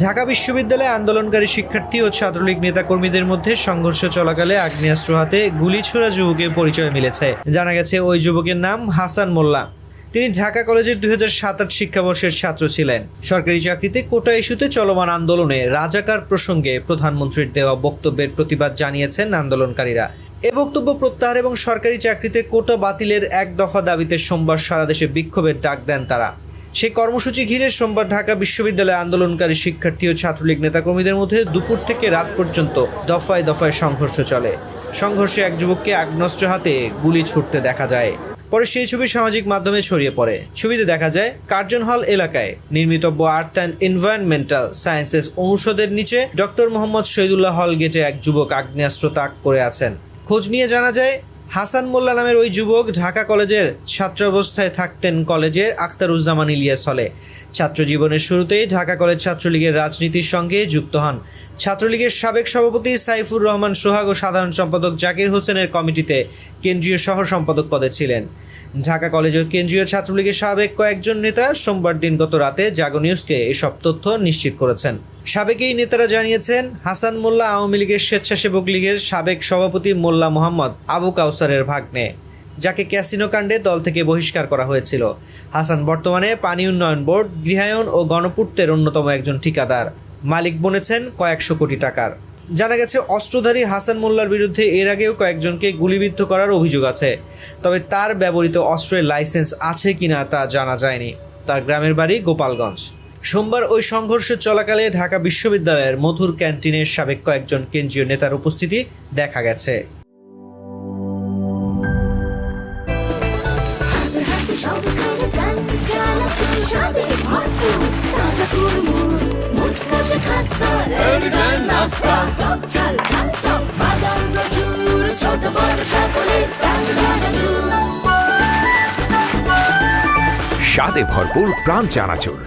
ঢাকা বিশ্ববিদ্যালয়ে আন্দোলনকারী শিক্ষার্থী ও ছাত্রলীগ নেতাকর্মীদের মধ্যে সংঘর্ষ চলাকালে আগ্নেয়াস্ত্র হাতে গুলি ছোড়া যুবকের পরিচয় মিলেছে। জানা গেছে, ওই যুবকের নাম হাসান মোল্লা। তিনি ঢাকা কলেজের দুই হাজার সাত আট শিক্ষাবর্ষের ছাত্র ছিলেন। সরকারি চাকরিতে কোটা ইস্যুতে চলমান আন্দোলনে রাজাকার প্রসঙ্গে প্রধানমন্ত্রীর দেওয়া বক্তব্যের প্রতিবাদ জানিয়েছেন আন্দোলনকারীরা। এ বক্তব্য প্রত্যাহার এবং সরকারি চাকরিতে কোটা বাতিলের এক দফা দাবিতে সোমবার সারা দেশে বিক্ষোভের ডাক দেন তারা। সেই কর্মসূচি ঘিরে সোমবার ঢাকা বিশ্ববিদ্যালয়ে আন্দোলনকারী শিক্ষার্থী ও ছাত্রলীগ নেতাকর্মীদের মধ্যে দুপুর থেকে রাত পর্যন্ত দফায় দফায় সংঘর্ষ চলে। সংঘর্ষে এক যুবককে আগ্নেয়াস্ত্র হাতে গুলি ছুটতে দেখা যায়। পরে সেই ছবি সামাজিক মাধ্যমে ছড়িয়ে পড়ে। ছবিতে দেখা যায়, কার্জন হল এলাকায় নির্মিতব্য আর্থ অ্যান্ড এনভায়রনমেন্টাল সায়েন্সেস অনুষদের নিচে ডক্টর মোহাম্মদ শহীদুল্লাহ হল গেটে এক যুবক আগ্নেয়াস্ত্র তাক করে আছেন। খোঁজ নিয়ে জানা যায় হাসান মোল্লা নামের ওই যুবক ঢাকা কলেজের ছাত্রাবস্থায় থাকতেন কলেজের আখতারুজ্জামান ইলিয়াস হলে। ছাত্র জীবনের শুরুতেই ঢাকা কলেজ ছাত্রলীগের রাজনীতির সঙ্গে যুক্ত হন। ছাত্রলীগের সাবেক সভাপতি সাইফুর রহমান সোহাগ ও সাধারণ সম্পাদক জাকির হোসেনের কমিটিতে কেন্দ্রীয় সহ সম্পাদক পদে ছিলেন। ঢাকা কলেজের কেন্দ্রীয় ছাত্রলীগের সাবেক কয়েকজন নেতা সোমবার দিন গত রাতে জাগো নিউজকে এসব তথ্য নিশ্চিত করেছেন। সাবেক এই নেতারা জানিয়েছেন, হাসান মোল্লা আওয়ামী লীগের স্বেচ্ছাসেবক লীগের সাবেক সভাপতি মোল্লা মোহাম্মদ আবু কাউসারের ভাগ্নে। যাকে ক্যাসিনো কাণ্ডে দল থেকে বহিষ্কার করা হয়েছিল। হাসান বর্তমানে পানি উন্নয়ন বোর্ড, গৃহায়ন ও গণপূর্তের অন্যতম একজন ঠিকাদার। মালিক বনেছেন কয়েকশো কোটি টাকার। জানা গেছে, অস্ত্রধারী হাসান মোল্লার বিরুদ্ধে এর আগেও কয়েকজনকে গুলিবিদ্ধ করার অভিযোগ আছে। তবে তার ব্যবহৃত অস্ত্রের লাইসেন্স আছে কিনা তা জানা যায়নি। তার গ্রামের বাড়ি গোপালগঞ্জ। সোমবার ওই সংঘর্ষ চলাকালে ঢাকা বিশ্ববিদ্যালয়ের মধুর ক্যান্টিনের সাবেক কয়েকজন কেন্দ্রীয় নেতার উপস্থিতি দেখা গেছে। সবখানে গান চালাচ্ছে স্বাদে ভরপুর তাজা কুরমুর মুচমুচে খাস্তা রেডিমেড নাস্তা টক ঝাল ঝাল টক বাদাম প্রচুর ছোট বড় সকলের গান স্বাদে ভরপুর প্রাণ চানাচুর।